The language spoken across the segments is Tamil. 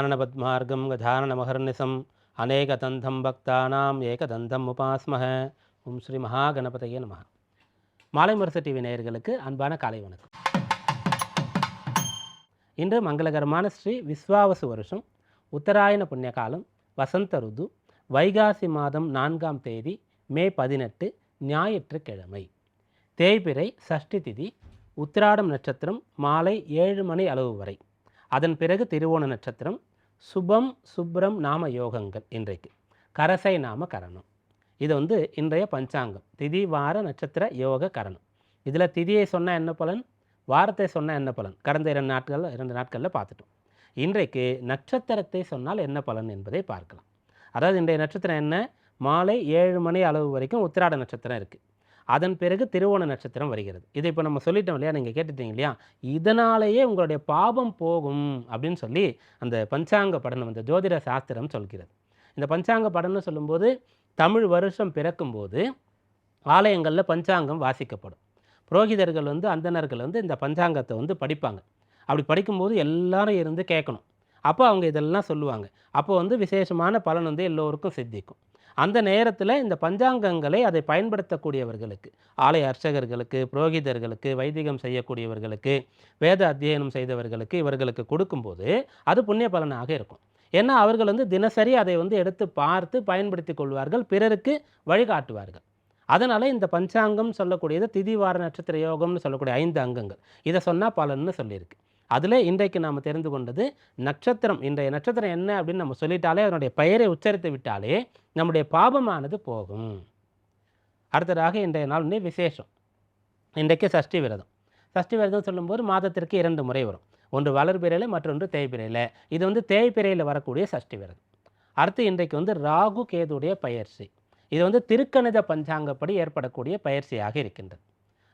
பத்மார்க்கம் கதாரணமகர்நிசம் அநேகதந்தம் பக்தானாம் ஏகதந்தம் உபாஸ்மஹ ஓம் ஸ்ரீ மகாகணபதையே நம மாலை முரசு டிவி நேயர்களுக்கு அன்பான காலை வணக்கம். இன்று மங்களகரமான ஸ்ரீ விஸ்வாவசு வருஷம் உத்தராயண புண்ணிய காலம் வசந்த ருது வைகாசி மாதம் நான்காம் தேதி மே பதினெட்டு ஞாயிற்றுக்கிழமை. தேய்பிறை சஷ்டி திதி உத்திராடம் நட்சத்திரம் மாலை ஏழு மணி அளவு வரை. அதன் பிறகு திருவோண நட்சத்திரம் சுபம் சுப்ரம் நாம யோகங்கள் இன்றைக்கு. கரசை நாம கரணம். இது வந்து இன்றைய பஞ்சாங்கம். திதி வார நட்சத்திர யோக கரணம். இதில் திதியை சொன்னால் என்ன பலன்? வாரத்தை சொன்னால் என்ன பலன்? கடந்த இரண்டு நாட்கள் இரண்டு நாட்களில் பார்த்துட்டோம். இன்றைக்கு நட்சத்திரத்தை சொன்னால் என்ன பலன் என்பதை பார்க்கலாம். அதாவது இன்றைய நட்சத்திரம் என்ன? மாலை ஏழு மணி அளவு வரைக்கும் உத்திராட நட்சத்திரம் இருக்குது அதன் பிறகு திருவோண நட்சத்திரம் வருகிறது. இதை இப்போ நம்ம சொல்லிட்டோம் இல்லையா? நீங்கள் கேட்டுட்டீங்க இல்லையா? இதனாலேயே உங்களுடைய பாபம் போகும் அப்படின்னு சொல்லி அந்த பஞ்சாங்க படனம் அந்த ஜோதிட சாஸ்திரம் சொல்கிறது. இந்த பஞ்சாங்க படம்னு சொல்லும்போது தமிழ் வருஷம் பிறக்கும்போது ஆலயங்களில் பஞ்சாங்கம் வாசிக்கப்படும். புரோகிதர்கள் வந்து அந்தனர்கள் வந்து இந்த பஞ்சாங்கத்தை வந்து படிப்பாங்க. அப்படி படிக்கும்போது எல்லாரும் இருந்து கேட்கணும். அப்போ அவங்க இதெல்லாம் சொல்லுவாங்க. அப்போ வந்து விசேஷமான பலன் வந்து எல்லோருக்கும் சித்திக்கும். அந்த நேரத்தில் இந்த பஞ்சாங்கங்களை அதை பயன்படுத்தக்கூடியவர்களுக்கு ஆலய அர்ச்சகர்களுக்கு புரோகிதர்களுக்கு வைதிகம் செய்யக்கூடியவர்களுக்கு வேத அத்தியனம் செய்தவர்களுக்கு இவர்களுக்கு கொடுக்கும்போது அது புண்ணிய பலனாக இருக்கும். ஏன்னா அவர்கள் வந்து தினசரி அதை வந்து எடுத்து பார்த்து பயன்படுத்தி கொள்வார்கள் பிறருக்கு வழிகாட்டுவார்கள். அதனால் இந்த பஞ்சாங்கம் சொல்லக்கூடியது திதி வார நட்சத்திர யோகம்னு சொல்லக்கூடிய ஐந்து அங்கங்கள். இதை சொன்னால் பலன்னு சொல்லியிருக்கு. அதில் இன்றைக்கு நாம் தெரிந்து கொண்டது நட்சத்திரம். இன்றைய நட்சத்திரம் என்ன அப்படின்னு நம்ம சொல்லிட்டாலே அதனுடைய பெயரை உச்சரித்து விட்டாலே நம்முடைய பாபமானது போகும். அடுத்ததாக இன்றைய நாள் வந்து விசேஷம். இன்றைக்கு சஷ்டி விரதம். சஷ்டி விரதம் சொல்லும்போது மாதத்திற்கு இரண்டு முறை வரும். ஒன்று வளர்பிறையில் மற்றொன்று தேய்பிறையில். இது வந்து தேய்பிறையில் வரக்கூடிய சஷ்டி விரதம். அடுத்து இன்றைக்கு வந்து ராகு கேதுடைய பயிற்சி. இது வந்து திருக்கணித பஞ்சாங்கப்படி ஏற்படக்கூடிய பயிற்சியாக இருக்கின்றது.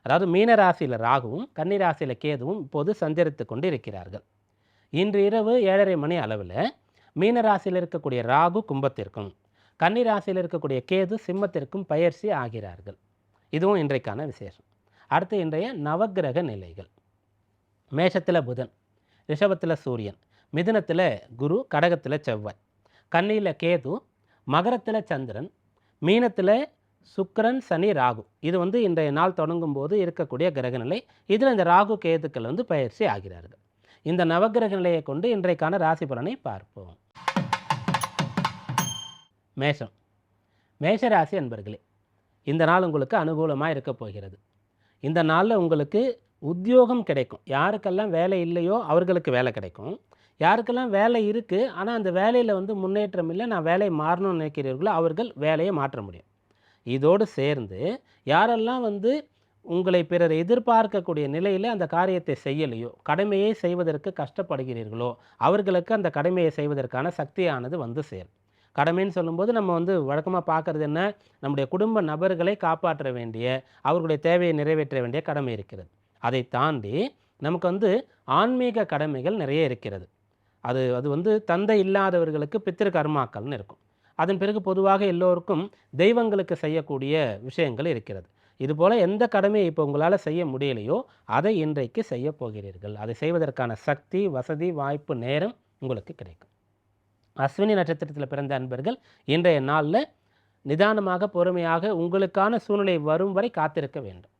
அதாவது மீனராசியில் ராகுவும் கன்னிராசியில் கேதுவும் இப்போது சஞ்சரித்து கொண்டு இருக்கிறார்கள் இன்று இரவு ஏழரை மணி அளவில் மீனராசியில் இருக்கக்கூடிய ராகு கும்பத்திற்கும் கன்னிராசியில் இருக்கக்கூடிய கேது சிம்மத்திற்கும் பயிற்சி ஆகிறார்கள். இதுவும் இன்றைக்கான விசேஷம். அடுத்து இன்றைய நவக்கிரக நிலைகள். மேஷத்தில் புதன் ரிஷபத்தில் சூரியன் மிதுனத்தில் குரு கடகத்தில் செவ்வாய். கன்னியில் கேது மகரத்தில் சந்திரன் மீனத்தில் சுக்கரன் சனி ராகு. இது வந்து இன்றைய நாள் தொடங்கும் போது இருக்கக்கூடிய கிரகநிலை. இதில் இந்த ராகு கேதுக்கள் வந்து பயிற்சி ஆகிறார்கள். இந்த நவக்கிரக நிலையை கொண்டு இன்றைக்கான ராசி பலனை பார்ப்போம். மேஷம். மேஷ ராசி அன்பர்களே இந்த நாள் உங்களுக்கு அனுகூலமாக இருக்க போகிறது. இந்த நாளில் உங்களுக்கு உத்தியோகம் கிடைக்கும். யாருக்கெல்லாம் வேலை இல்லையோ அவர்களுக்கு வேலை கிடைக்கும். யாருக்கெல்லாம் வேலை இருக்குது ஆனால் அந்த வேலையில் வந்து முன்னேற்றம் இல்லை நான் வேலையை மாறணும்னு நினைக்கிறீர்களோ அவர்கள் வேலையை மாற்ற முடியும். இதோடு சேர்ந்து யாரெல்லாம் வந்து உங்களை பிறர் எதிர்பார்க்கக்கூடிய நிலையில் அந்த காரியத்தை செய்யலையோ கடமையை செய்வதற்கு கஷ்டப்படுகிறீர்களோ அவர்களுக்கு அந்த கடமையை செய்வதற்கான சக்தியானது வந்து சேரும். கடமைன்னு சொல்லும்போது நம்ம வந்து வழக்கமாக பார்க்குறது என்ன? நம்முடைய குடும்ப நபர்களை காப்பாற்ற வேண்டிய அவர்களுடைய தேவையை நிறைவேற்ற வேண்டிய கடமை இருக்கிறது. அதை தாண்டி நமக்கு வந்து ஆன்மீக கடமைகள் நிறைய இருக்கிறது. அது அது வந்து தந்தை இல்லாதவர்களுக்கு பித்திரு கர்மாக்கள்னு இருக்கும். அதன் பிறகு பொதுவாக எல்லோருக்கும் தெய்வங்களுக்கு செய்யக்கூடிய விஷயங்கள் இருக்கிறது. இதுபோல் எந்த கடமையை இப்போ உங்களால் செய்ய முடியலையோ அதை இன்றைக்கு செய்ய போகிறீர்கள். அதை செய்வதற்கான சக்தி வசதி வாய்ப்பு நேரம் உங்களுக்கு கிடைக்கும். அஸ்வினி நட்சத்திரத்தில் பிறந்த அன்பர்கள் இன்றைய நாளில் நிதானமாக பொறுமையாக உங்களுக்கான சூழ்நிலை வரும் வரை காத்திருக்க வேண்டும்.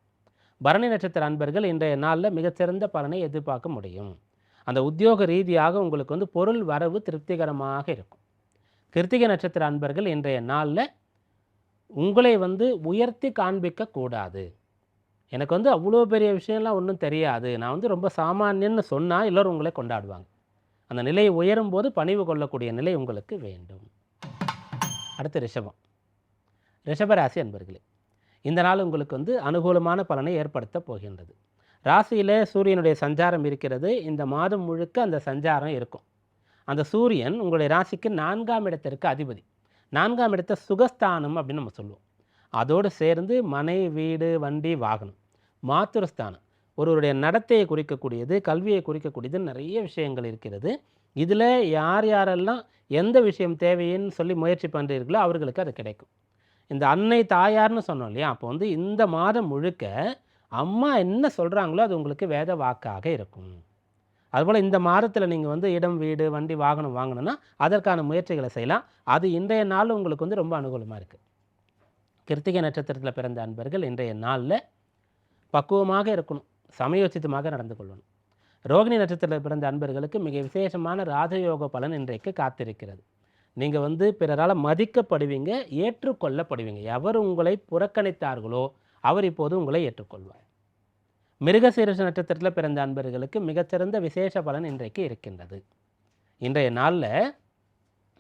பரணி நட்சத்திர அன்பர்கள் இன்றைய நாளில் மிகச்சிறந்த பலனை எதிர்பார்க்க முடியும். அந்த உத்தியோக ரீதியாக உங்களுக்கு வந்து பொருள் வரவு திருப்திகரமாக இருக்கும். கிருத்திகை நட்சத்திர அன்பர்கள் இன்றைய நாளில் உங்களை வந்து உயர்த்தி காண்பிக்கக்கூடாது எனக்கு வந்து அவ்வளோ பெரிய விஷயம்லாம் ஒன்றும் தெரியாது. நான் வந்து ரொம்ப சாமானியன்னு சொன்னால் எல்லோரும் உங்களை கொண்டாடுவாங்க. அந்த நிலையை உயரும் போது பணிவு கொள்ளக்கூடிய நிலை உங்களுக்கு வேண்டும். அடுத்து ரிஷபம். ரிஷபராசி அன்பர்களே இந்த நாள் உங்களுக்கு வந்து அனுகூலமான பலனை ஏற்படுத்த போகின்றது. ராசியில் சூரியனுடைய சஞ்சாரம் இருக்கிறது. இந்த மாதம் முழுக்க அந்த சஞ்சாரம் இருக்கும். அந்த சூரியன் உங்களுடைய ராசிக்கு நான்காம் இடத்திற்கு அதிபதி. நான்காம் இடத்தை சுகஸ்தானம் அப்படின்னு நம்ம சொல்லுவோம். அதோடு சேர்ந்து மனை வீடு வண்டி வாகனம் மாத்துருஸ்தானம். ஒருவருடைய நடத்தையை குறிக்கக்கூடியது கல்வியை குறிக்கக்கூடியது நிறைய விஷயங்கள் இருக்கிறது. இதில் யார் யாரெல்லாம் எந்த விஷயம் தேவைன்னு சொல்லி முயற்சி பண்ணுறீர்களோ அவர்களுக்கு அது கிடைக்கும். இந்த அன்னை தாயார்னு சொன்னோம் இல்லையா? அப்போ வந்து இந்த மாதம் முழுக்க அம்மா என்ன சொல்கிறாங்களோ அது உங்களுக்கு வேத வாக்காக இருக்கும். அதுபோல் இந்த மாதத்தில் நீங்கள் வந்து இடம் வீடு வண்டி வாகனம் வாங்கணும்னா அதற்கான முயற்சிகளை செய்யலாம். அது இன்றைய நாள் உங்களுக்கு வந்து ரொம்ப அனுகூலமாக இருக்குது கிருத்திகை நட்சத்திரத்தில் பிறந்த அன்பர்கள் இன்றைய நாளில் பக்குவமாக இருக்கணும். சமயோச்சிதமாக நடந்து கொள்ளணும். ரோகிணி நட்சத்திரத்தில் பிறந்த அன்பர்களுக்கு மிக விசேஷமான ராஜயோக பலன் இன்றைக்கு காத்திருக்கிறது. நீங்கள் வந்து பிறரால் மதிக்கப்படுவீங்க ஏற்றுக்கொள்ளப்படுவீங்க. எவர் உங்களை புறக்கணித்தார்களோ அவர் இப்போது உங்களை ஏற்றுக்கொள்வார். மிருகசீரிஷ நட்சத்திரத்தில் பிறந்த அன்பர்களுக்கு மிகச்சிறந்த விசேஷ பலன் இன்றைக்கு இருக்கின்றது. இன்றைய நாளில்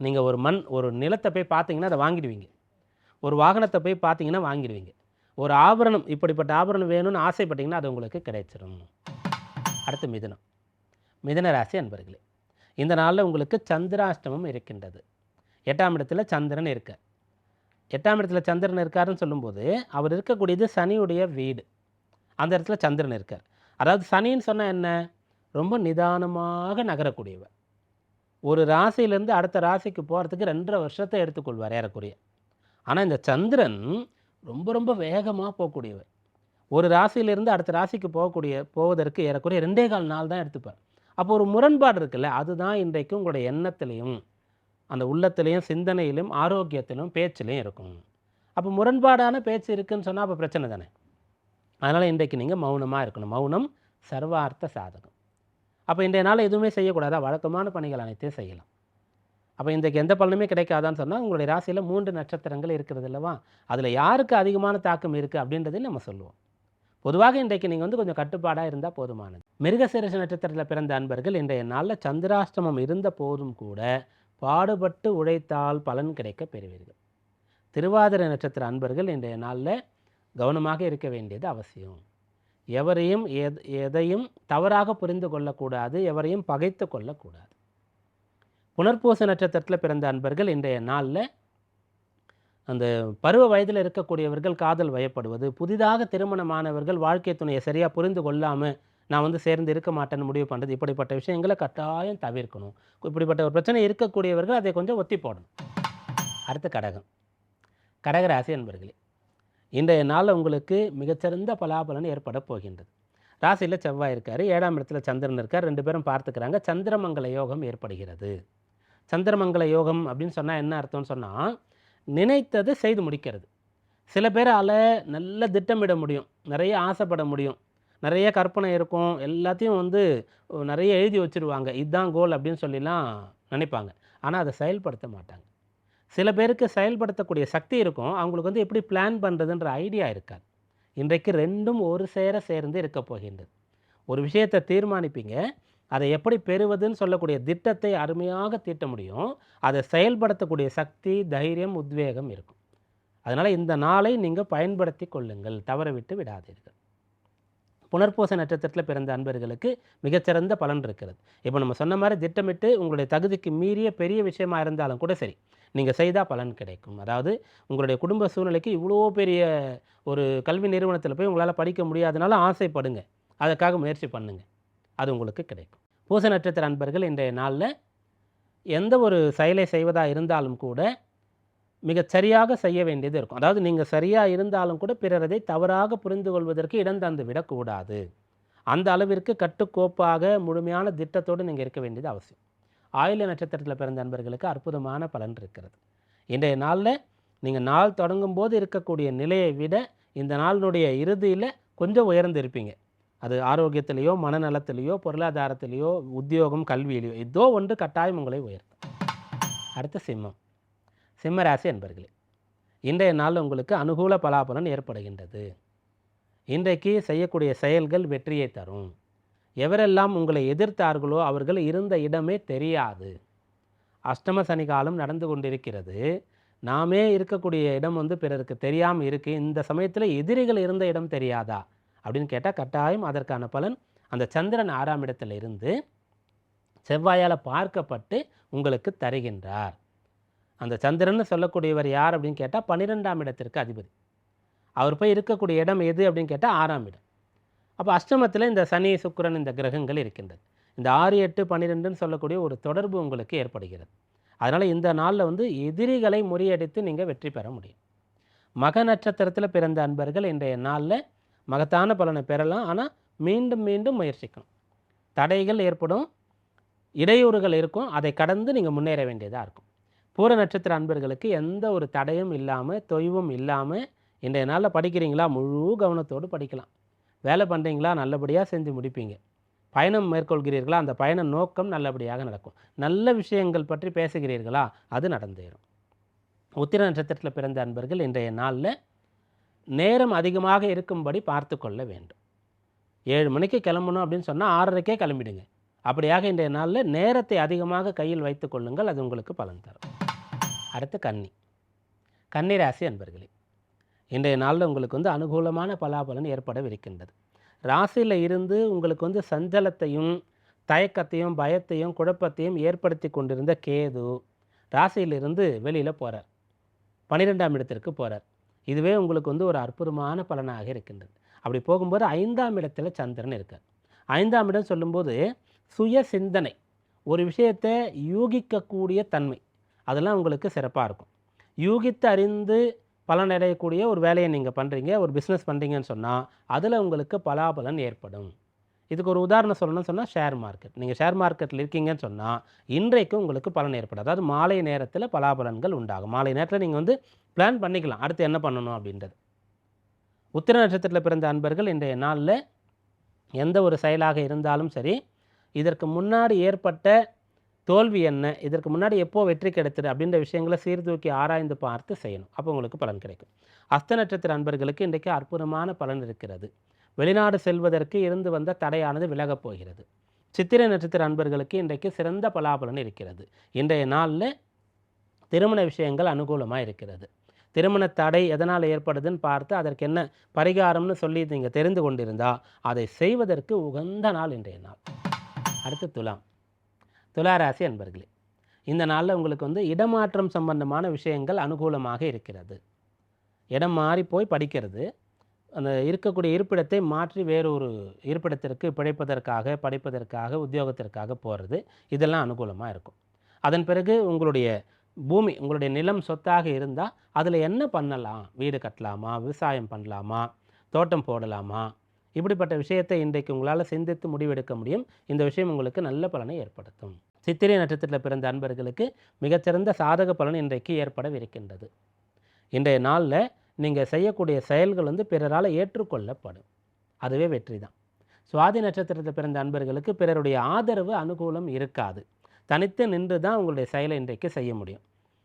நீங்கள் ஒரு மண் ஒரு நிலத்தை போய் பார்த்தீங்கன்னா அதை வாங்கிடுவீங்க. ஒரு வாகனத்தை போய் பார்த்தீங்கன்னா வாங்கிடுவீங்க. ஒரு ஆபரணம் இப்படிப்பட்ட ஆபரணம் வேணும்னு ஆசைப்பட்டீங்கன்னா அது உங்களுக்கு கிடைச்சிடும் அடுத்து மிதனம். மிதன ராசி அன்பர்களே இந்த நாளில் உங்களுக்கு சந்திராஷ்டமம் இருக்கின்றது. எட்டாம் இடத்துல சந்திரன் இருக்கார். எட்டாம் இடத்துல சந்திரன் இருக்காருன்னு சொல்லும்போது அவர் இருக்கக்கூடியது சனியுடைய வீடு. அந்த இடத்துல சந்திரன் இருக்கார். அதாவது சனின்னு சொன்னால் என்ன? ரொம்ப நிதானமாக நகரக்கூடியவர். ஒரு ராசியிலேருந்து அடுத்த ராசிக்கு போகிறதுக்கு ரெண்டரை வருஷத்தை எடுத்துக்கொள்வார் ஏறக்குறைய. ஆனால் இந்த சந்திரன் ரொம்ப ரொம்ப வேகமாக போகக்கூடியவர். ஒரு ராசியிலேருந்து அடுத்த ராசிக்கு போகக்கூடிய போவதற்கு ஏறக்குறைய ரெண்டே கால் நாள் தான் எடுத்துப்பார். அப்போ ஒரு முரண்பாடு இருக்குல்ல அதுதான் இன்றைக்கு உங்களுடைய எண்ணத்திலையும் அந்த உள்ளத்திலையும் சிந்தனையிலும் ஆரோக்கியத்திலும் பேச்சிலையும் இருக்கும். அப்போ முரண்பாடான பேச்சு இருக்குன்னு சொன்னால் அப்போ பிரச்சனை தானே? அதனால் இன்றைக்கு நீங்கள் மௌனமாக இருக்கணும். மௌனம் சர்வார்த்த சாதகம். அப்போ இன்றைய நாள் எதுவுமே செய்யக்கூடாதா? வழக்கமான பணிகள் அனைத்தையும் செய்யலாம். அப்போ இன்றைக்கு எந்த பலனுமே கிடைக்காதான்னு சொன்னால் உங்களுடைய ராசியில் மூன்று நட்சத்திரங்கள் இருக்கிறது அல்லவா? அதில் யாருக்கு அதிகமான தாக்கம் இருக்குது அப்படின்றதையும் நம்ம சொல்லுவோம். பொதுவாக இன்றைக்கு நீங்கள் வந்து கொஞ்சம் கட்டுப்பாடாக இருந்தால் போதுமானது. மிருகசீரிஷ நட்சத்திரத்தில் பிறந்த அன்பர்கள் இன்றைய நாளில் சந்திராஷ்டமம் இருந்த போதும் கூட பாடுபட்டு உழைத்தால் பலன் கிடைக்க பெறுவீர்கள். திருவாதிரை நட்சத்திர அன்பர்கள் இன்றைய நாளில் கவனமாக இருக்க வேண்டியது அவசியம். எவரையும் எதையும் தவறாக புரிந்து கொள்ளக்கூடாது எவரையும் பகைத்து கொள்ளக்கூடாது. புனர்பூச நட்சத்திரத்தில் பிறந்த அன்பர்கள் இன்றைய நாளில் அந்த பருவ வயதில் இருக்கக்கூடியவர்கள் காதல் வயப்படுவது புதிதாக திருமணமானவர்கள் வாழ்க்கை துணையை சரியாக புரிந்து கொள்ளாமல் நான் வந்து சேர்ந்து இருக்க மாட்டேன்னு முடிவு பண்ணுறது இப்படிப்பட்ட விஷயங்களை கட்டாயம் தவிர்க்கணும். இப்படிப்பட்ட ஒரு பிரச்சனை இருக்கக்கூடியவர்கள் அதை கொஞ்சம் ஒத்தி போடணும். அடுத்த கடகம். கடகராசி அன்பர்களே இன்றைய நாளில் உங்களுக்கு மிகச்சிறந்த பலாபலன் ஏற்பட போகின்றது. ராசியில் செவ்வாய் இருக்கார் ஏழாம் இடத்துல சந்திரன் இருக்கார் ரெண்டு பேரும் பார்த்துக்கிறாங்க சந்திரமங்கல யோகம் ஏற்படுகிறது. சந்திரமங்கல யோகம் அப்படின்னு சொன்னால் என்ன அர்த்தம்னு சொன்னால் நினைத்தது செய்து முடிக்கிறது. சில பேரால் நல்ல திட்டமிட முடியும் நிறைய ஆசைப்பட முடியும் நிறைய கற்பனை இருக்கும் எல்லாத்தையும் வந்து நிறைய எழுதி வச்சுருவாங்க இதுதான் கோல் அப்படின்னு சொல்லிலாம் நினைப்பாங்க. ஆனால் அதை செயல்படுத்த மாட்டாங்க. சில பேருக்கு செயல்படுத்தக்கூடிய சக்தி இருக்கும். அவங்களுக்கு வந்து எப்படி பிளான் பண்ணுறதுன்ற ஐடியா இருக்காது. இன்றைக்கு ரெண்டும் ஒரு சேர சேர்ந்து இருக்க போகின்றது. ஒரு விஷயத்தை தீர்மானிப்பீங்க. அதை எப்படி பெறுவதுன்னு சொல்லக்கூடிய திட்டத்தை அருமையாக தீட்ட முடியும். அதை செயல்படுத்தக்கூடிய சக்தி தைரியம் உத்வேகம் இருக்கும். அதனால் இந்த நாளை நீங்கள் பயன்படுத்தி கொள்ளுங்கள். தவற விட்டு விடாதீர்கள். புனர்பூச நட்சத்திரத்தில் பிறந்த அன்பர்களுக்கு மிகச்சிறந்த பலன் இருக்கிறது. இப்போ நம்ம சொன்ன மாதிரி திட்டமிட்டு உங்களுடைய தகுதிக்கு மீறிய பெரிய விஷயமா இருந்தாலும் கூட சரி நீங்கள் செய்தால் பலன் கிடைக்கும். அதாவது உங்களுடைய குடும்ப சூழ்நிலைக்கு இவ்வளோ பெரிய ஒரு கல்வி நிறுவனத்தில் போய் உங்களால் படிக்க முடியாதனால ஆசைப்படுங்க. அதற்காக முயற்சி பண்ணுங்கள் அது உங்களுக்கு கிடைக்கும். பூச நட்சத்திர அன்பர்கள் இன்றைய நாளில் எந்த ஒரு செயலை செய்வதாக இருந்தாலும் கூட மிக சரியாக செய்ய வேண்டியது இருக்கும். அதாவது நீங்கள் சரியாக இருந்தாலும் கூட பிறர் அதை தவறாக புரிந்து கொள்வதற்கு இடம் தந்து விடக்கூடாது. அந்த அளவிற்கு கட்டுக்கோப்பாக முழுமையான திட்டத்தோடு நீங்கள் இருக்க வேண்டியது அவசியம். ஆயுள நட்சத்திரத்தில் பிறந்த அன்பர்களுக்கு அற்புதமான பலன் இருக்கிறது. இன்றைய நாளில் நீங்கள் நாள் தொடங்கும் போது இருக்கக்கூடிய நிலையை விட இந்த நாளினுடைய இறுதியில் கொஞ்சம் உயர்ந்து இருப்பீங்க. அது ஆரோக்கியத்திலேயோ மனநலத்திலேயோ பொருளாதாரத்திலேயோ உத்தியோகம் கல்வியிலேயோ ஏதோ ஒன்று கட்டாயம் உங்களை உயர்த்தும். அடுத்த சிம்மம். சிம்மராசி என்பர்களே இன்றைய நாள் உங்களுக்கு அனுகூல பலாபலன் ஏற்படுகின்றது. இன்றைக்கு செய்யக்கூடிய செயல்கள் வெற்றியை தரும். எவரெல்லாம் உங்களை எதிர்த்தார்களோ அவர்கள் இருந்த இடமே தெரியாது. அஷ்டம சனி காலம் நடந்து கொண்டிருக்கிறது. நாமே இருக்கக்கூடிய இடம் வந்து பிறருக்கு தெரியாமல் இருக்குது இந்த சமயத்தில் எதிரிகள் இருந்த இடம் தெரியாதா? அப்படின்னு கேட்டால் கட்டாயம் அதற்கான பலன் அந்த சந்திரன் ஆறாம் இடத்துல இருந்து செவ்வாயால் பார்க்கப்பட்டு உங்களுக்கு தருகின்றார். அந்த சந்திரன் சொல்லக்கூடியவர் யார் அப்படின்னு கேட்டால் பன்னிரெண்டாம் இடத்திற்கு அதிபதி. அவர் போய் இருக்கக்கூடிய இடம் எது அப்படின்னு கேட்டால் ஆறாம் இடம். அப்போ அஷ்டமத்தில் இந்த சனி சுக்கிரன் இந்த கிரகங்கள் இருக்கின்றது. இந்த ஆறு எட்டு பன்னிரெண்டுன்னு சொல்லக்கூடிய ஒரு தொடர்பு உங்களுக்கு ஏற்படுகிறது. அதனால் இந்த நாளில் வந்து எதிரிகளை முறியடித்து நீங்கள் வெற்றி பெற முடியும். மக நட்சத்திரத்தில் பிறந்த அன்பர்கள் இன்றைய நாளில் மகத்தான பலனை பெறலாம். ஆனால் மீண்டும் மீண்டும் முயற்சிக்கணும். தடைகள் ஏற்படும் இடையூறுகள் இருக்கும். அதை கடந்து நீங்கள் முன்னேற வேண்டியதாக இருக்கும். பூர நட்சத்திர அன்பர்களுக்கு எந்த ஒரு தடையும் இல்லாமல் தொய்வும் இல்லாமல் இன்றைய நாளில் படிக்கிறீங்களா? முழு கவனத்தோடு படிக்கலாம். வேலை பண்ணுறீங்களா நல்லபடியாக செஞ்சு முடிப்பீங்க. பயணம் மேற்கொள்கிறீர்களா? அந்த பயண நோக்கம் நல்லபடியாக நடக்கும். நல்ல விஷயங்கள் பற்றி பேசுகிறீர்களா? அது நடந்தேறும். உத்திர நட்சத்திரத்தில் பிறந்த அன்பர்கள் இன்றைய நாளில் நேரம் அதிகமாக இருக்கும்படி பார்த்து கொள்ள வேண்டும். ஏழு மணிக்கு கிளம்பணும் அப்படின்னு சொன்னால் ஆறரைக்கே கிளம்பிடுங்க. அப்படியாக இன்றைய நாளில் நேரத்தை அதிகமாக கையில் வைத்து கொள்ளுங்கள். அது உங்களுக்கு பலன் தரும். அடுத்து கன்னி. கன்னி ராசி அன்பர்களே இன்றைய நாளில் உங்களுக்கு வந்து அனுகூலமான பலாபலன் ஏற்படவிருக்கின்றது. ராசியில் இருந்து உங்களுக்கு வந்து சஞ்சலத்தையும் தயக்கத்தையும் பயத்தையும் குழப்பத்தையும் ஏற்படுத்தி கொண்டிருந்த கேது ராசியிலிருந்து வெளியில் போகிறார் பன்னிரெண்டாம் இடத்திற்கு போகிறார் இதுவே உங்களுக்கு வந்து ஒரு அற்புதமான பலனாக இருக்கின்றது. அப்படி போகும்போது ஐந்தாம் இடத்துல சந்திரன் இருக்கார். ஐந்தாம் இடம் சொல்லும்போது சுய சிந்தனை ஒரு விஷயத்தை யூகிக்கக்கூடிய தன்மை. அதெல்லாம் உங்களுக்கு சிறப்பாக இருக்கும். யூகித்து அறிந்து பலன் அடையக்கூடிய ஒரு வேலையை நீங்கள் பண்ணுறீங்க ஒரு பிஸ்னஸ் பண்ணுறீங்கன்னு சொன்னால் அதில் உங்களுக்கு பலாபலன் ஏற்படும். இதுக்கு ஒரு உதாரணம் சொல்லணும்னு சொன்னால் ஷேர் மார்க்கெட் நீங்கள் ஷேர் மார்க்கெட்டில் இருக்கீங்கன்னு சொன்னால் இன்றைக்கு உங்களுக்கு பலன் ஏற்படும் அதாவது மாலை நேரத்தில் பலாபலன்கள் உண்டாகும். மாலை நேரத்தில் நீங்கள் வந்து பிளான் பண்ணிக்கலாம். அடுத்து என்ன பண்ணணும் அப்படின்றது. உத்திர நட்சத்திரத்தில் பிறந்த அன்பர்கள் இன்றைய நாளில் எந்த ஒரு செயலாக இருந்தாலும் சரி இதற்கு முன்னாடி ஏற்பட்ட தோல்வி என்ன? இதற்கு முன்னாடி எப்போ வெற்றி கிடைத்தது? அப்படின்ற விஷயங்களை சீர்தூக்கி ஆராய்ந்து பார்த்து செய்யணும். அப்போ உங்களுக்கு பலன் கிடைக்கும். அஸ்த நட்சத்திர அன்பர்களுக்கு இன்றைக்கு அற்புதமான பலன் இருக்கிறது. வெளிநாடு செல்வதற்கு இருந்து வந்த தடையானது விலகப் போகிறது. சித்திரை நட்சத்திர அன்பர்களுக்கு இன்றைக்கு சிறந்த பலாபலன் இருக்கிறது. இன்றைய நாளில் திருமண விஷயங்கள் அனுகூலமாக இருக்கிறது. திருமண தடை எதனால் ஏற்படுதுன்னு பார்த்து அதற்கு என்ன பரிகாரம்னு சொல்லி நீங்கள் தெரிந்து கொண்டிருந்தால் அதை செய்வதற்கு உகந்த நாள் இன்றைய நாள். அடுத்து துலாம். துளாராசி அன்பர்களே இந்த நாளில் உங்களுக்கு வந்து இடமாற்றம் சம்பந்தமான விஷயங்கள் அனுகூலமாக இருக்கிறது. இடம் மாறி போய் படிக்கிறது. அந்த இருக்கக்கூடிய இருப்பிடத்தை மாற்றி வேறொரு இருப்பிடத்திற்கு பிழைப்பதற்காக படிப்பதற்காக உத்தியோகத்திற்காக போகிறது இதெல்லாம் அனுகூலமாக இருக்கும். அதன் பிறகு உங்களுடைய பூமி உங்களுடைய நிலம் சொத்தாக இருந்தால் அதில் என்ன பண்ணலாம்? வீடு கட்டலாமா? விவசாயம் பண்ணலாமா? தோட்டம் போடலாமா? இப்படிப்பட்ட விஷயத்தை இன்றைக்கு உங்களால் சிந்தித்து முடிவெடுக்க முடியும். இந்த விஷயம் உங்களுக்கு நல்ல பலனை ஏற்படுத்தும். சித்திரை நட்சத்திரத்தில் பிறந்த அன்பர்களுக்கு மிகச்சிறந்த சாதக பலன் இன்றைக்கு ஏற்படவிருக்கின்றது. இன்றைய நாளில் நீங்கள் செய்யக்கூடிய செயல்கள் வந்து பிறரால் ஏற்றுக்கொள்ளப்படும். அதுவே வெற்றி தான். சுவாதி நட்சத்திரத்தில் பிறந்த அன்பர்களுக்கு பிறருடைய ஆதரவு அனுகூலம் இருக்காது. தனித்து நின்று தான் உங்களுடைய செயலை இன்றைக்கு செய்ய முடியும்.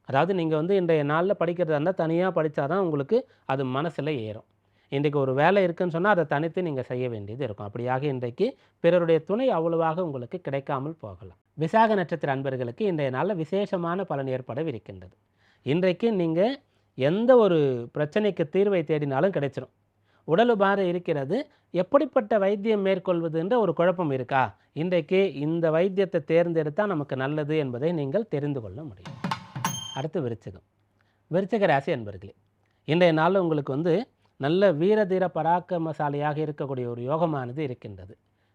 அதாவது நீங்கள் வந்து இன்றைய நாளில் படிக்கிறதா இருந்தால் தனியாக படித்தா தான் உங்களுக்கு அது மனசில் ஏறும். இன்றைக்கு ஒரு வேலை இருக்குன்னு சொன்னால் அதை தனித்து நீங்கள் செய்ய வேண்டியது இருக்கும். அப்படியாக இன்றைக்கு பிறருடைய துணை அவ்வளவாக உங்களுக்கு கிடைக்காமல் போகலாம். விசாக நட்சத்திர அன்பர்களுக்கு இன்றைய நாளில் விசேஷமான பலன் ஏற்படவிருக்கின்றது. இன்றைக்கு நீங்கள் எந்த ஒரு பிரச்சனைக்கு தீர்வை தேடினாலும் கிடைச்சிரும். உடல் உபாதை இருக்கிறது. எப்படிப்பட்ட வைத்தியம் மேற்கொள்வதுன்ற ஒரு குழப்பம் இருக்கா? இன்றைக்கு இந்த வைத்தியத்தை தேர்ந்தெடுத்தால் நமக்கு நல்லது என்பதை நீங்கள் தெரிந்து கொள்ள முடியும். அடுத்து விருச்சிகம். விருச்சிக ராசி என்பர்களே இன்றைய நாளில் உங்களுக்கு வந்து நல்ல வீரதீர பராக்கிரமசாலியாக இருக்கக்கூடிய ஒரு யோகமானது இருக்கின்றது.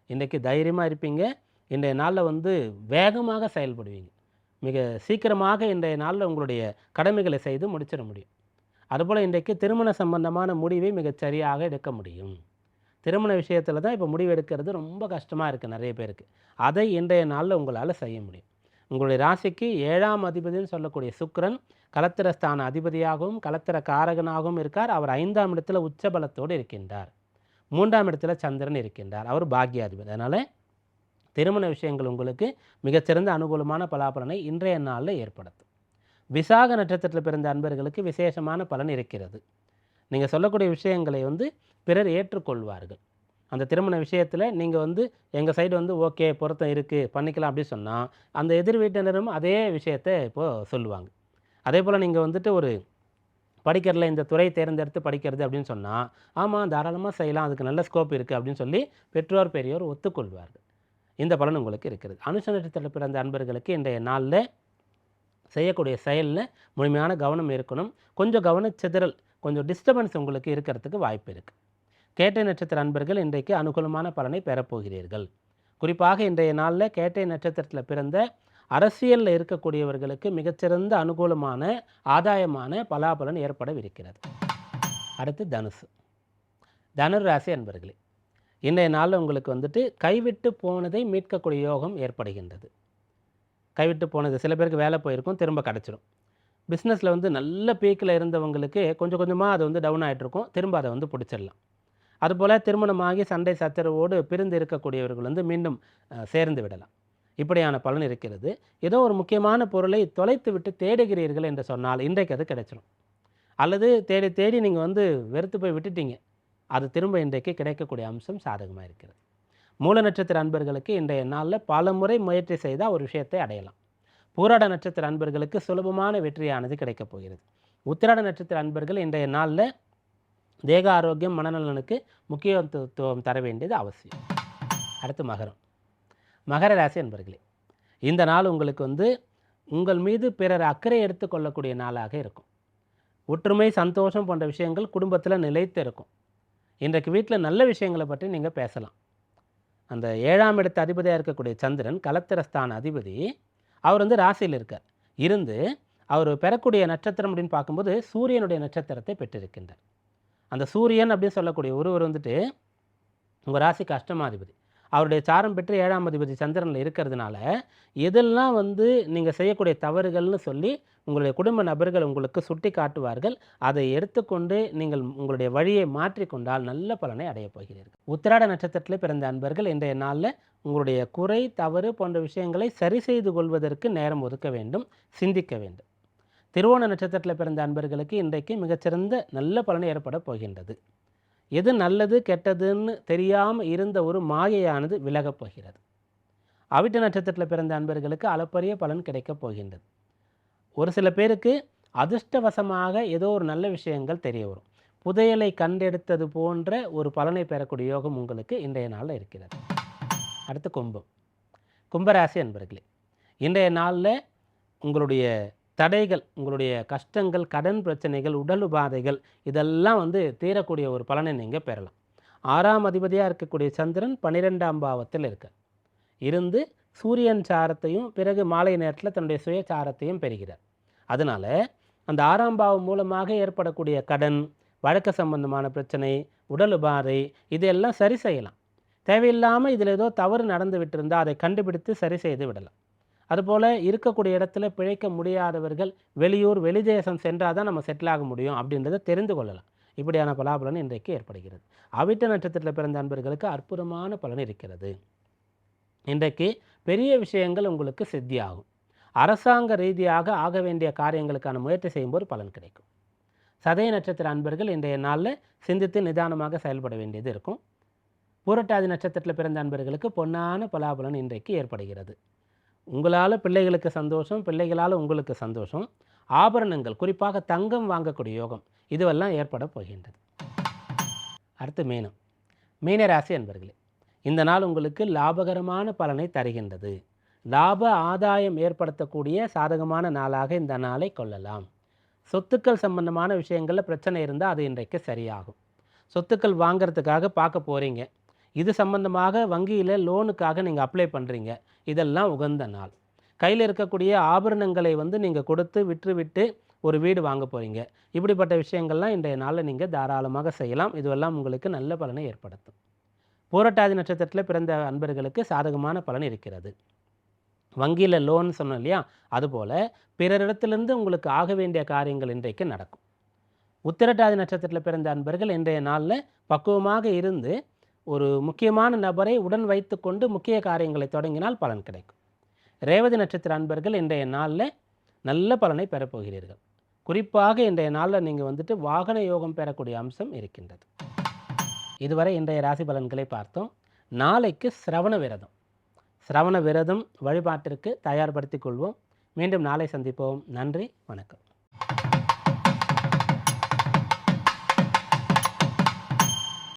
இன்றைக்கு தைரியமாக இருப்பீங்க. இன்றைய நாளில் வந்து வேகமாக செயல்படுவீங்க. மிக சீக்கிரமாக இன்றைய நாளில் உங்களுடைய கடமைகளை செய்து முடிச்சிட முடியும். அதுபோல் இன்றைக்கு திருமண சம்பந்தமான முடிவை மிகச் சரியாக எடுக்க முடியும். திருமண விஷயத்தில் தான் இப்போ முடிவு எடுக்கிறது ரொம்ப கஷ்டமாக இருக்குது நிறைய பேருக்கு. அதை இன்றைய நாளில் உங்களால் செய்ய முடியும். உங்களுடைய ராசிக்கு ஏழாம் அதிபதினு சொல்லக்கூடிய சுக்கரன் கலத்திரஸ்தான அதிபதியாகவும் கலத்திர காரகனாகவும் இருக்கார். அவர் ஐந்தாம் இடத்துல உச்சபலத்தோடு இருக்கின்றார். மூன்றாம் இடத்துல சந்திரன் இருக்கின்றார். அவர் பாக்யாதிபதி. அதனால் திருமண விஷயங்கள் உங்களுக்கு மிகச்சிறந்த அனுகூலமான பலாபலனை இன்றைய நாளில் ஏற்படுத்தும். விசாக நட்சத்திரத்தில் பிறந்த அன்பர்களுக்கு விசேஷமான பலன் இருக்கிறது. நீங்கள் சொல்லக்கூடிய விஷயங்களை வந்து பிறர் ஏற்றுக்கொள்வார்கள். அந்த திருமண விஷயத்தில் நீங்கள் வந்து எங்கள் சைடு வந்து ஓகே பொருத்தம் இருக்குது பண்ணிக்கலாம் அப்படின்னு சொன்னால் அந்த எதிர் வீட்டினரும் அதே விஷயத்தை இப்போது சொல்லுவாங்க. அதே போல் நீங்கள் வந்துட்டு ஒரு படிக்கிறதுல இந்த துறை தேர்ந்தெடுத்து படிக்கிறது அப்படின்னு சொன்னால் ஆமாம் தாராளமாக செய்யலாம் அதுக்கு நல்ல ஸ்கோப் இருக்குது அப்படின்னு சொல்லி பெற்றோர் பெரியோர் ஒத்துக்கொள்வார்கள். இந்த பலன் உங்களுக்கு இருக்கிறது. அனுஷ நட்சத்திரத்தில் பிறந்த அன்பர்களுக்கு இன்றைய நாளில் செய்யக்கூடிய செயலில் முழுமையான கவனம் இருக்கணும். கொஞ்சம் கவனச்சிதறல் கொஞ்சம் டிஸ்டர்பன்ஸ் உங்களுக்கு இருக்கிறதுக்கு வாய்ப்பு இருக்குது கேட்டை நட்சத்திர அன்பர்கள் இன்றைக்கு அனுகூலமான பலனை பெறப்போகிறீர்கள். குறிப்பாக இன்றைய நாளில் கேட்டை நட்சத்திரத்தில் பிறந்த அரசியலில் இருக்கக்கூடியவர்களுக்கு மிகச்சிறந்த அனுகூலமான ஆதாயமான பலாபலன் ஏற்படவிருக்கிறது. அடுத்து தனுசு. தனுர் ராசி அன்பர்களே இன்றைய நாளில் உங்களுக்கு வந்துட்டு கைவிட்டு போனதை மீட்கக்கூடிய யோகம் ஏற்படுகின்றது. கைவிட்டு போனது சில பேருக்கு வேலை போயிருக்கும் திரும்ப கிடச்சிடும் பிஸ்னஸில் வந்து நல்ல பீக்கில் இருந்தவங்களுக்கு கொஞ்சம் கொஞ்சமாக அது வந்து டவுன் ஆகிட்ருக்கும் திரும்ப அதை வந்து பிடிச்சிடலாம். அதுபோல் திருமணமாகி சண்டை சச்சரவோடு பிரிந்து இருக்கக்கூடியவர்கள் வந்து மீண்டும் சேர்ந்து விடலாம். இப்படியான பலன் இருக்கிறது. ஏதோ ஒரு முக்கியமான பொருளை தொலைத்து விட்டு தேடுகிறீர்கள் என்று சொன்னால் இன்றைக்கு அது கிடைச்சிடும் அல்லது தேடி தேடி நீங்கள் வந்து வெறுத்து போய் விட்டுட்டீங்க. அது திரும்ப இன்றைக்கு கிடைக்கக்கூடிய அம்சம் சாதகமாக இருக்கிறது. மூல நட்சத்திர அன்பர்களுக்கு இன்றைய நாளில் பல முறை முயற்சி செய்தால் ஒரு விஷயத்தை அடையலாம். பூராட நட்சத்திர அன்பர்களுக்கு சுலபமான வெற்றியானது கிடைக்கப் போகிறது. உத்திராட நட்சத்திர அன்பர்கள் இன்றைய நாளில் தேக ஆரோக்கியம் மனநலனுக்கு முக்கியத்துவம் தர வேண்டியது அவசியம். அடுத்து மகரம். மகர ராசி என்பர்களே இந்த நாள் உங்களுக்கு வந்து உங்கள் மீது பிறர் அக்கறை எடுத்துக்கொள்ளக்கூடிய நாளாக இருக்கும். ஒற்றுமை சந்தோஷம் போன்ற விஷயங்கள் குடும்பத்தில் நிலைத்து இருக்கும். இன்றைக்கு வீட்டில் நல்ல விஷயங்களை பற்றி நீங்கள் பேசலாம். அந்த ஏழாம் இடத்து அதிபதியாக இருக்கக்கூடிய சந்திரன் கலத்திரஸ்தான அதிபதி அவர் வந்து ராசியில் இருக்கார். இருந்து அவர் பெறக்கூடிய நட்சத்திரம் அப்படின்னு பார்க்கும்போது சூரியனுடைய நட்சத்திரத்தை பெற்றிருக்கின்றார். அந்த சூரியன் அப்படின்னு சொல்லக்கூடிய ஒருவர் வந்துட்டு உங்கள் ராசிக்கு அஷ்டமாதிபதி. அவருடைய சாரம் பெற்று ஏழாம் அதிபதி சந்திரனில் இருக்கிறதுனால எதெல்லாம் வந்து நீங்கள் செய்யக்கூடிய தவறுகள்னு சொல்லி உங்களுடைய குடும்ப நபர்கள் உங்களுக்கு சுட்டி காட்டுவார்கள் அதை எடுத்துக்கொண்டு நீங்கள் உங்களுடைய வழியை மாற்றிக்கொண்டால் நல்ல பலனை அடையப் போகிறீர்கள். உத்திராட நட்சத்திரத்தில் பிறந்த அன்பர்கள் இன்றைய நாளில் உங்களுடைய குறை தவறு போன்ற விஷயங்களை சரி செய்து கொள்வதற்கு நேரம் ஒதுக்க வேண்டும் சிந்திக்க வேண்டும். திருவோண நட்சத்திரத்தில் பிறந்த அன்பர்களுக்கு இன்றைக்கு மிகச்சிறந்த நல்ல பலனை ஏற்பட போகின்றது. எது நல்லது கெட்டதுன்னு தெரியாமல் இருந்த ஒரு மாயையானது விலகப் போகிறது. அவிட்ட நட்சத்திரத்தில் பிறந்த அன்பர்களுக்கு அளப்பரிய பலன் கிடைக்கப் போகின்றது. ஒரு சில பேருக்கு அதிர்ஷ்டவசமாக ஏதோ ஒரு நல்ல விஷயங்கள் தெரிய வரும். புதையலை கண்டெடுத்தது போன்ற ஒரு பலனை பெறக்கூடிய யோகம் உங்களுக்கு இன்றைய நாளில் இருக்கிறது. அடுத்து கும்பம். கும்பராசி அன்பர்களே இன்றைய நாளில் உங்களுடைய தடைகள் உங்களுடைய கஷ்டங்கள் கடன் பிரச்சனைகள் உடல் உபாதைகள் இதெல்லாம் வந்து தீரக்கூடிய ஒரு பலனை நீங்கள் பெறலாம். ஆறாம் அதிபதியாக இருக்கக்கூடிய சந்திரன் பன்னிரெண்டாம் பாவத்தில் இருக்க இருந்து சூரியன் சாரத்தையும் பிறகு மாலை நேரத்தில் தன்னுடைய சுய சாரத்தையும் பெறுகிறார். அதனால் அந்த ஆறாம் பாவம் மூலமாக ஏற்படக்கூடிய கடன் வழக்கு சம்பந்தமான பிரச்சனை உடல் உபாதை இதையெல்லாம் சரி செய்யலாம். தேவையில்லாமல் இதில் ஏதோ தவறு நடந்து விட்டிருந்தால் அதை கண்டுபிடித்து சரி செய்து விடலாம். அதுபோல் இருக்கக்கூடிய இடத்துல பிழைக்க முடியாதவர்கள் வெளியூர் வெளிதேசம் சென்றால் தான் நம்ம செட்டில் ஆக முடியும் அப்படின்றத தெரிந்து கொள்ளலாம். இப்படியான பலாபலன் இன்றைக்கு ஏற்படுகிறது. அவிட்ட நட்சத்திரத்தில் பிறந்த அன்பர்களுக்கு அற்புதமான பலன் இருக்கிறது. இன்றைக்கு பெரிய விஷயங்கள் உங்களுக்கு சித்தியாகும். அரசாங்க ரீதியாக ஆக வேண்டிய காரியங்களுக்கான முயற்சி செய்யும்போது பலன் கிடைக்கும். சதய நட்சத்திர அன்பர்கள் இன்றைய நாளில் சிந்தித்து நிதானமாக செயல்பட வேண்டியது இருக்கும். பூரட்டாதி நட்சத்திரத்தில் பிறந்த அன்பர்களுக்கு பொன்னான பலாபலன் இன்றைக்கு ஏற்படுகிறது. உங்களால் பிள்ளைகளுக்கு சந்தோஷம் பிள்ளைகளால் உங்களுக்கு சந்தோஷம். ஆபரணங்கள் குறிப்பாக தங்கம் வாங்கக்கூடிய யோகம் இதுவெல்லாம் ஏற்பட போகின்றது. அடுத்து மீனம். மீனராசி அன்பர்களே இந்த நாள் உங்களுக்கு லாபகரமான பலனை தருகின்றது. லாப ஆதாயம் ஏற்படுத்தக்கூடிய சாதகமான நாளாக இந்த நாளை கொள்ளலாம். சொத்துக்கள் சம்பந்தமான விஷயங்களில் பிரச்சனை இருந்தால் அது இன்றைக்கு சரியாகும். சொத்துக்கள் வாங்கிறதுக்காக பார்க்க போகிறீங்க இது சம்பந்தமாக வங்கியில் லோனுக்காக நீங்கள் அப்ளை பண்ணுறீங்க இதெல்லாம் உகந்த நாள். கையில் இருக்கக்கூடிய ஆபரணங்களை வந்து நீங்கள் கொடுத்து விற்றுவிட்டு ஒரு வீடு வாங்க போகிறீங்க இப்படிப்பட்ட விஷயங்கள்லாம் இன்றைய நாளில் நீங்கள் தாராளமாக செய்யலாம். இதுவெல்லாம் உங்களுக்கு நல்ல பலனை ஏற்படுத்தும். பூரட்டாதி நட்சத்திரத்தில் பிறந்த அன்பர்களுக்கு சாதகமான பலன் இருக்கிறது. வங்கியில் லோன் சொன்னோம் இல்லையா? அதுபோல் பிறரிடத்திலிருந்து உங்களுக்கு ஆக வேண்டிய காரியங்கள் இன்றைக்கு நடக்கும். உத்திரட்டாதி நட்சத்திரத்தில் பிறந்த அன்பர்கள் இன்றைய நாளில் பக்குவமாக இருந்து ஒரு முக்கியமான நபரை உடன் வைத்துக்கொண்டு முக்கிய காரியங்களை தொடங்கினால் பலன் கிடைக்கும். ரேவதி நட்சத்திர அன்பர்கள் இன்றைய நாளில் நல்ல பலனை பெறப்போகிறீர்கள் குறிப்பாக இன்றைய நாளில் நீங்கள் வந்துட்டு வாகன யோகம் பெறக்கூடிய அம்சம் இருக்கின்றது. இதுவரை இன்றைய ராசி பலன்களை பார்த்தோம். நாளைக்கு சிரவண விரதம். சிரவண விரதம் வழிபாட்டிற்கு தயார்படுத்திக் கொள்வோம். மீண்டும் நாளை சந்திப்போம். நன்றி வணக்கம்.